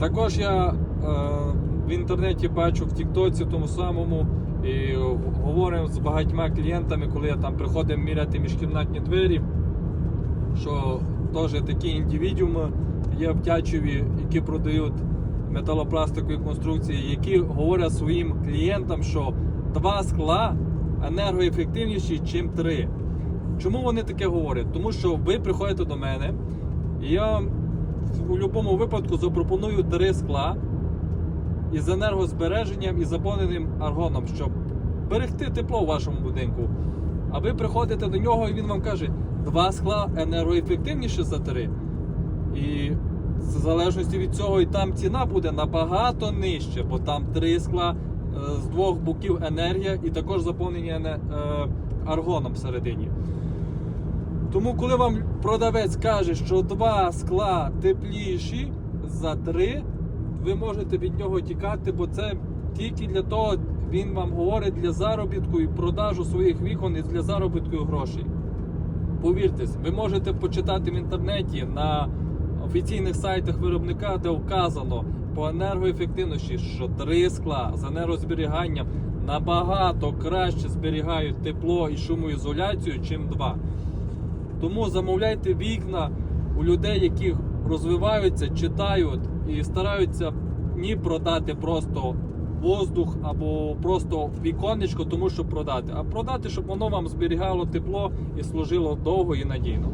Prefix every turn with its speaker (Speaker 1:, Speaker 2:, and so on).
Speaker 1: Також я е, в інтернеті бачу в Тіктоці тому самому і говоримо з багатьма клієнтами, коли я там приходив міряти міжкімнатні двері, що теж такі індивідууми є в Тячеві, які продають металопластикові конструкції, які говорять своїм клієнтам, що два скла енергоефективніші, ніж три. Чому вони таке говорять? Тому що ви приходите до мене, і я будь-якому випадку запропоную три скла із енергозбереженням і заповненим аргоном, щоб берегти тепло в вашому будинку. А ви приходите до нього і він вам каже, два скла енергоефективніше за три. І в залежності від цього і там ціна буде набагато нижче, бо там три скла е, з двох боків енергія і також заповнення е, аргоном всередині. Тому, коли вам продавець каже, що два скла тепліші за три, ви можете від нього тікати, бо це тільки для того він вам говорить для заробітку і продажу своїх вікон і для заробітку грошей. Повіртесь, ви можете почитати в інтернеті на офіційних сайтах виробника, де вказано по енергоефективності, що три скла з енергозберіганням набагато краще зберігають тепло і шумоізоляцію, чим два. Тому замовляйте вікна у людей, які розвиваються, читають і стараються ні продати просто воздух або просто віконечко, тому що продати, а продати, щоб воно вам зберігало тепло і служило довго і надійно.